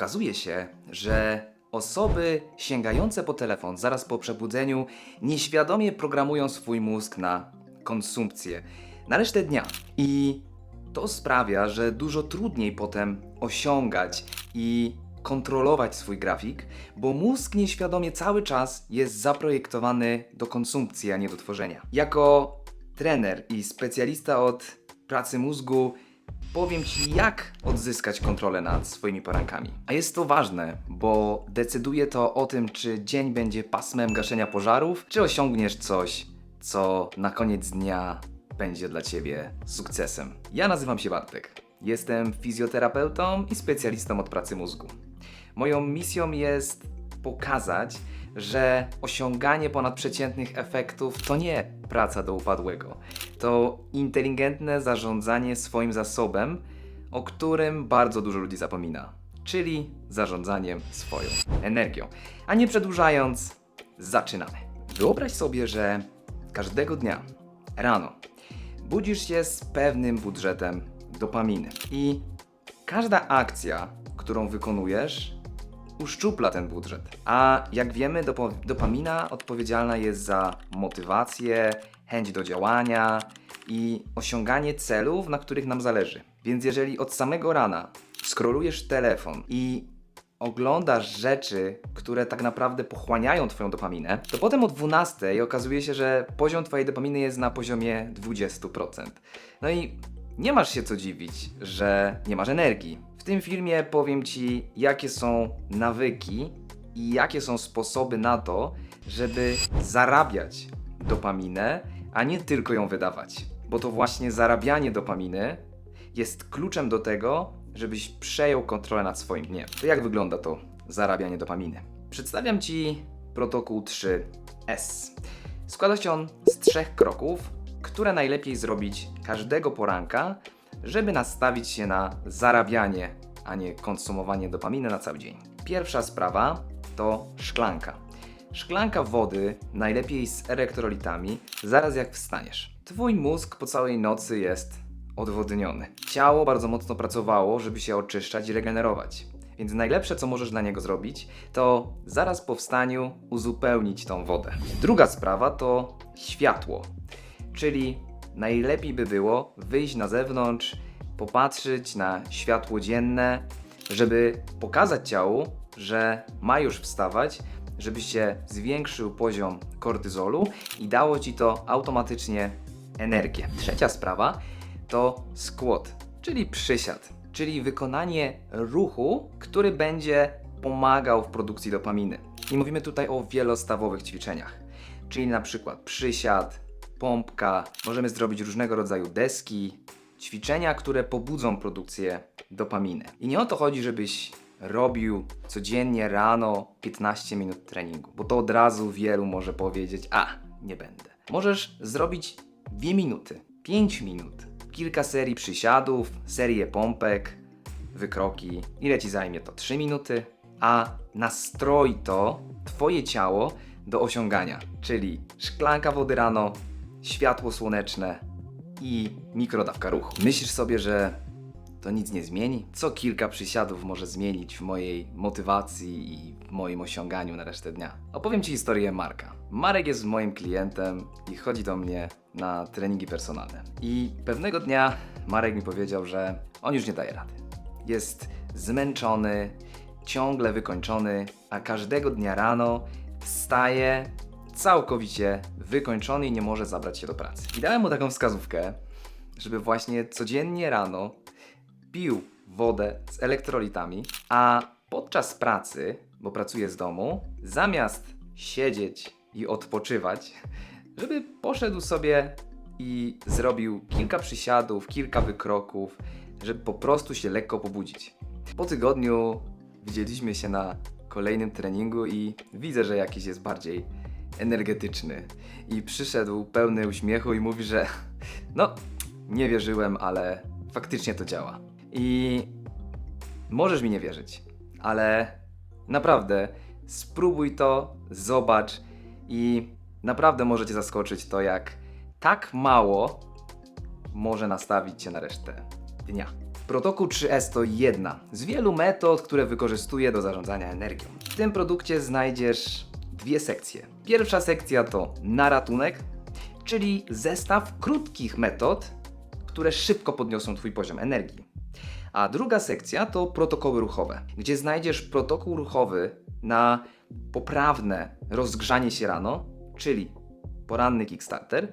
Okazuje się, że osoby sięgające po telefon zaraz po przebudzeniu nieświadomie programują swój mózg na konsumpcję, na resztę dnia. I to sprawia, że dużo trudniej potem osiągać i kontrolować swój grafik, bo mózg nieświadomie cały czas jest zaprojektowany do konsumpcji, a nie do tworzenia. Jako trener i specjalista od pracy mózgu powiem Ci, jak odzyskać kontrolę nad swoimi porankami. A jest to ważne, bo decyduje to o tym, czy dzień będzie pasmem gaszenia pożarów, czy osiągniesz coś, co na koniec dnia będzie dla Ciebie sukcesem. Ja nazywam się Bartek. Jestem fizjoterapeutą i specjalistą od pracy mózgu. Moją misją jest pokazać, że osiąganie ponadprzeciętnych efektów to nie praca do upadłego. To inteligentne zarządzanie swoim zasobem, o którym bardzo dużo ludzi zapomina, czyli zarządzaniem swoją energią. A nie przedłużając, zaczynamy. Wyobraź sobie, że każdego dnia rano budzisz się z pewnym budżetem dopaminy i każda akcja, którą wykonujesz, uszczupla ten budżet. A jak wiemy, dopo- dopamina odpowiedzialna jest za motywację, chęć do działania i osiąganie celów, na których nam zależy. Więc jeżeli od samego rana skrolujesz telefon i oglądasz rzeczy, które tak naprawdę pochłaniają Twoją dopaminę, to potem o 12 okazuje się, że poziom Twojej dopaminy jest na poziomie 20%. No i nie masz się co dziwić, że nie masz energii. Tym filmie powiem Ci, jakie są nawyki i jakie są sposoby na to, żeby zarabiać dopaminę, a nie tylko ją wydawać. Bo to właśnie zarabianie dopaminy jest kluczem do tego, żebyś przejął kontrolę nad swoim dniem. To jak wygląda to zarabianie dopaminy? Przedstawiam Ci protokół 3S. Składa się on z trzech kroków, które najlepiej zrobić każdego poranka, żeby nastawić się na zarabianie, a nie konsumowanie dopaminy na cały dzień. Pierwsza sprawa to szklanka. Szklanka wody, najlepiej z elektrolitami, zaraz jak wstaniesz. Twój mózg po całej nocy jest odwodniony. Ciało bardzo mocno pracowało, żeby się oczyszczać i regenerować. Więc najlepsze, co możesz dla niego zrobić, to zaraz po wstaniu uzupełnić tą wodę. Druga sprawa to światło. Czyli najlepiej by było wyjść na zewnątrz, popatrzeć na światło dzienne, żeby pokazać ciału, że ma już wstawać, żeby się zwiększył poziom kortyzolu i dało ci to automatycznie energię. Trzecia sprawa to squat, czyli przysiad, czyli wykonanie ruchu, który będzie pomagał w produkcji dopaminy. I mówimy tutaj o wielostawowych ćwiczeniach, czyli na przykład przysiad, pompka, możemy zrobić różnego rodzaju deski, ćwiczenia, które pobudzą produkcję dopaminy. I nie o to chodzi, żebyś robił codziennie rano 15 minut treningu, bo to od razu wielu może powiedzieć: A, nie będę. Możesz zrobić 2 minuty, 5 minut, kilka serii przysiadów, serię pompek, wykroki. Ile ci zajmie to? 3 minuty? A nastroi to Twoje ciało do osiągania, czyli szklanka wody rano, światło słoneczne i mikrodawka ruchu. Myślisz sobie, że to nic nie zmieni? Co kilka przysiadów może zmienić w mojej motywacji i w moim osiąganiu na resztę dnia? Opowiem Ci historię Marka. Marek jest moim klientem i chodzi do mnie na treningi personalne. I pewnego dnia Marek mi powiedział, że on już nie daje rady. Jest zmęczony, ciągle wykończony, a każdego dnia rano wstaje całkowicie wykończony i nie może zabrać się do pracy. I dałem mu taką wskazówkę, żeby właśnie codziennie rano pił wodę z elektrolitami, a podczas pracy, bo pracuje z domu, zamiast siedzieć i odpoczywać, żeby poszedł sobie i zrobił kilka przysiadów, kilka wykroków, żeby po prostu się lekko pobudzić. Po tygodniu widzieliśmy się na kolejnym treningu i widzę, że jakiś jest bardziej energetyczny. I przyszedł pełny uśmiechu i mówi, że no, nie wierzyłem, ale faktycznie to działa. I możesz mi nie wierzyć, ale naprawdę spróbuj to, zobacz i naprawdę może cię zaskoczyć to, jak tak mało może nastawić cię na resztę dnia. Protokół 3S to jedna z wielu metod, które wykorzystuję do zarządzania energią. W tym produkcie znajdziesz dwie sekcje. Pierwsza sekcja to na ratunek, czyli zestaw krótkich metod, które szybko podniosą Twój poziom energii. A druga sekcja to protokoły ruchowe, gdzie znajdziesz protokół ruchowy na poprawne rozgrzanie się rano, czyli poranny Kickstarter,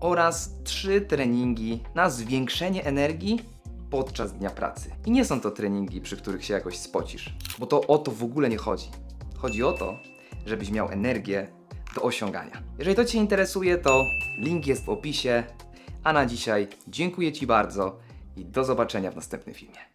oraz trzy treningi na zwiększenie energii podczas dnia pracy. I nie są to treningi, przy których się jakoś spocisz, bo to o to w ogóle nie chodzi. Chodzi o to, żebyś miał energię do osiągania. Jeżeli to Cię interesuje, to link jest w opisie. A na dzisiaj dziękuję Ci bardzo i do zobaczenia w następnym filmie.